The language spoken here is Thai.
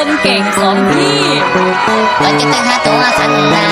คนเก่งสองพี่เราจะไปหาตัวสันดา